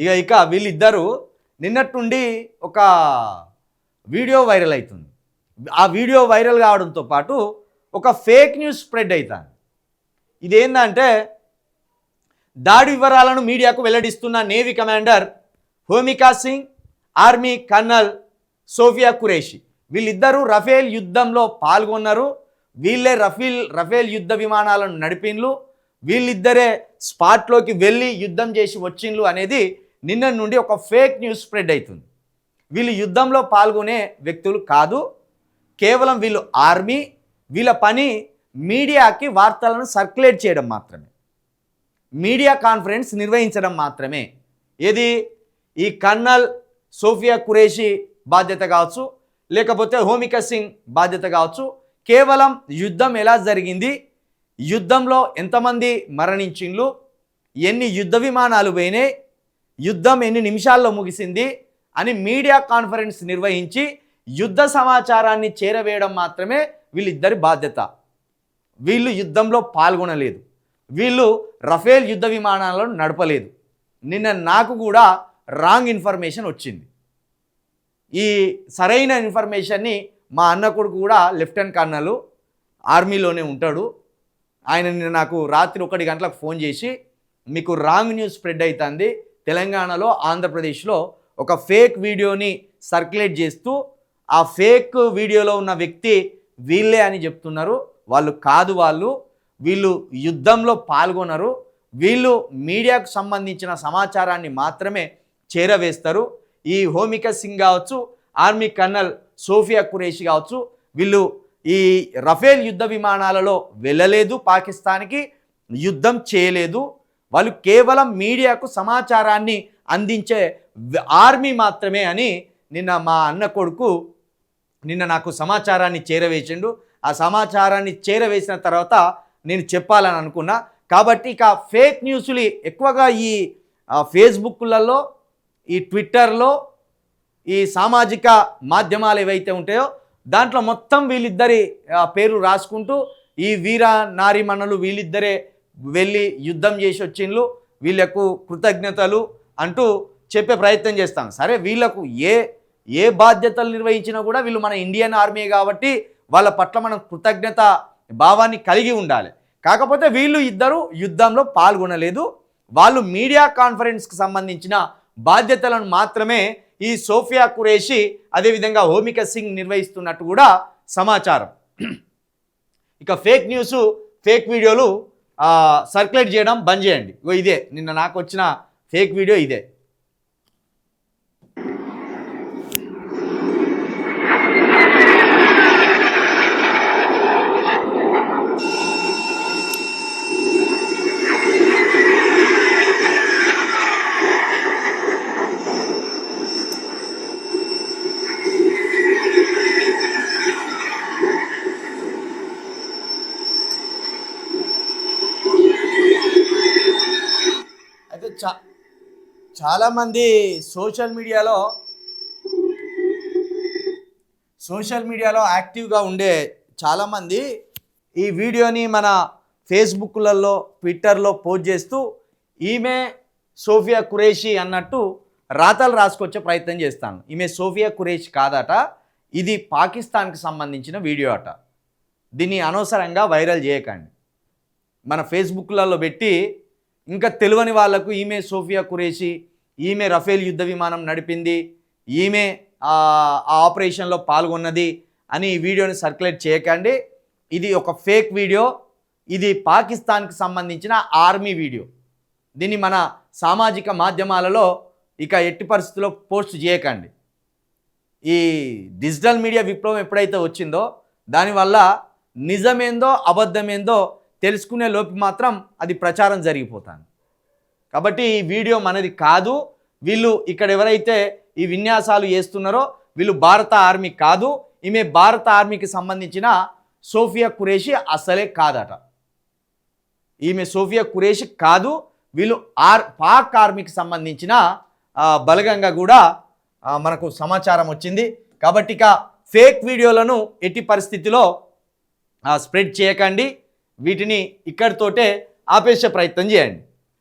ఇక ఇక వీళ్ళిద్దరూ నిన్నట్టుండి ఒక వీడియో వైరల్ అవుతుంది ఆ వీడియో వైరల్ కావడంతో పాటు ఒక ఫేక్ న్యూస్ స్ప్రెడ్ అవుతుంది ఇదేంటంటే దాడి వివరాలను మీడియాకు వెల్లడిస్తున్న navy commander Homika Singh army colonel Sofiya Qureshi వీళ్ళిద్దరూ రఫేల్ యుద్ధంలో పాల్గొన్నారు. వీళ్ళే రఫీల్ రఫేల్ యుద్ధ విమానాలను నడిపిన్లు. వీళ్ళిద్దరే స్పాట్లోకి వెళ్ళి యుద్ధం చేసి వచ్చిండ్లు అనేది నిన్న నుండి ఒక ఫేక్ న్యూస్ స్ప్రెడ్ అవుతుంది వీళ్ళు యుద్ధంలో పాల్గొనే వ్యక్తులు కాదు కేవలం వీళ్ళు ఆర్మీ వీళ్ళ పని మీడియాకి వార్తలను సర్క్యులేట్ చేయడం మాత్రమే. మీడియా కాన్ఫరెన్స్ నిర్వహించడం మాత్రమే. ఏది? ఈ కర్నల్ సోఫియా కురేషి బాధ్యత కావచ్చు లేకపోతే హోమిక సింగ్ బాధ్యత కావచ్చు. కేవలం యుద్ధం ఎలా జరిగింది? యుద్ధంలో ఎంతమంది మరణించిండ్లు? ఎన్ని యుద్ధ విమానాలు పోయినాయి? యుద్ధం ఎన్ని నిమిషాల్లో ముగిసింది అని మీడియా కాన్ఫరెన్స్ నిర్వహించి యుద్ధ సమాచారాన్ని చేరవేయడం మాత్రమే వీళ్ళిద్దరి బాధ్యత. వీళ్ళు యుద్ధంలో పాల్గొనలేదు. వీళ్ళు రఫేల్ యుద్ధ విమానాలను నడపలేదు. నిన్న నాకు కూడా రాంగ్ ఇన్ఫర్మేషన్ వచ్చింది. ఈ సరైన ఇన్ఫర్మేషన్ని మా అన్న కొడుకు కూడా లెఫ్టినెంట్ కర్నల్ ఆర్మీలోనే ఉంటాడు. ఆయన నిన్న నాకు రాత్రి ఒకటి గంటలకు ఫోన్ చేసి మీకు రాంగ్ న్యూస్ స్ప్రెడ్ అవుతుంది తెలంగాణలో ఆంధ్రప్రదేశ్లో ఒక ఫేక్ వీడియోని సర్క్యులేట్ చేస్తూ ఆ ఫేక్ వీడియోలో ఉన్న వ్యక్తి వీళ్ళే అని చెప్తున్నారు. వాళ్ళు కాదు వాళ్ళు. వీళ్ళు యుద్ధంలో పాల్గొనరు. వీళ్ళు మీడియాకు సంబంధించిన సమాచారాన్ని మాత్రమే చేరవేస్తారు. ఈ హోమిక సింగ్ కావచ్చు ఆర్మీ కర్నల్ సోఫియా కురేషి కావచ్చు వీళ్ళు ఈ రఫేల్ యుద్ధ విమానాలలో వెళ్ళలేదు పాకిస్తాన్కి యుద్ధం చేయలేదు. వాళ్ళు కేవలం మీడియాకు సమాచారాన్ని అందించే ఆర్మీ మాత్రమే అని నిన్న మా అన్న కొడుకు నిన్న నాకు సమాచారాన్ని చేరవేసిండు. ఆ సమాచారాన్ని చేరవేసిన తర్వాత నేను చెప్పాలని అనుకున్నా. కాబట్టి ఇక ఫేక్ న్యూస్లు ఎక్కువగా ఈ ఫేస్బుక్లలో ఈ ట్విట్టర్లో ఈ సామాజిక మాధ్యమాలు ఏవైతే ఉంటాయో దాంట్లో మొత్తం వీళ్ళిద్దరి పేరు రాసుకుంటూ ఈ వీర నారిమణులు వీళ్ళిద్దరే వెళ్ళి యుద్ధం చేసి వచ్చిండ్లు వీళ్ళకు కృతజ్ఞతలు అంటూ చెప్పే ప్రయత్నం చేస్తాం. సరే వీళ్ళకు ఏ ఏ బాధ్యతలు నిర్వహించినా కూడా వీళ్ళు మన ఇండియన్ ఆర్మీ కాబట్టి వాళ్ళ పట్ల మనం కృతజ్ఞత భావాన్ని కలిగి ఉండాలి. కాకపోతే వీళ్ళు ఇద్దరు యుద్ధంలో పాల్గొనలేదు. వాళ్ళు మీడియా కాన్ఫరెన్స్కి సంబంధించిన బాధ్యతలను మాత్రమే ఈ సోఫియా కురేషి అదేవిధంగా హోమిక సింగ్ నిర్వహిస్తున్నట్టు కూడా సమాచారం. ఇక ఫేక్ న్యూస్ ఫేక్ వీడియోలు సర్క్యులేట్ చేయడం బంద్ చేయండి. ఇదే. నిన్న నాకు వచ్చిన ఫేక్ వీడియో ఇదే. చా చాలామంది సోషల్ మీడియాలో సోషల్ మీడియాలో యాక్టివ్గా ఉండే చాలామంది ఈ వీడియోని మన ఫేస్బుక్లలో ట్విట్టర్లో పోస్ట్ చేస్తూ ఈమె సోఫియా కురేషి అన్నట్టు రాతలు రాసుకొచ్చే ప్రయత్నం చేస్తాను. ఈమె సోఫియా కురేషి కాదట ఇది పాకిస్తాన్కి సంబంధించిన వీడియో అట. దీన్ని అనవసరంగా వైరల్ చేయకండి. మన ఫేస్బుక్లలో పెట్టి ఇంకా తెలియని వాళ్ళకు ఈమె సోఫియా కురేషి ఈమె రఫేల్ యుద్ధ విమానం నడిపింది ఈమె ఆ ఆపరేషన్లో పాల్గొన్నది అని ఈ వీడియోని సర్క్యులేట్ చేయకండి. ఇది ఒక ఫేక్ వీడియో. ఇది పాకిస్తాన్కి సంబంధించిన ఆర్మీ వీడియో. దీన్ని మన సామాజిక మాధ్యమాలలో ఇక ఎట్టి పరిస్థితుల్లో పోస్ట్ చేయకండి. ఈ డిజిటల్ మీడియా విప్లవం ఎప్పుడైతే వచ్చిందో దానివల్ల నిజమేందో అబద్ధమేందో తెలుసుకునే లోపు మాత్రం అది ప్రచారం జరిగిపోతుంది. కాబట్టి ఈ వీడియో మనది కాదు. వీళ్ళు ఇక్కడ ఎవరైతే ఈ విన్యాసాలు చేస్తున్నారో వీళ్ళు భారత ఆర్మీ కాదు. ఈమె భారత ఆర్మీకి సంబంధించిన సోఫియా కురేషి అసలే కాదట. ఈమె సోఫియా కురేషి కాదు. వీళ్ళు ఆర్ పాక్ ఆర్మీకి సంబంధించిన బలగంగా కూడా మనకు సమాచారం వచ్చింది. కాబట్టి ఇక ఫేక్ వీడియోలను ఎట్టి పరిస్థితిలో స్ప్రెడ్ చేయకండి. వీటిని ఇక్కడితోటే ఆపేసే ప్రయత్నం చేయండి.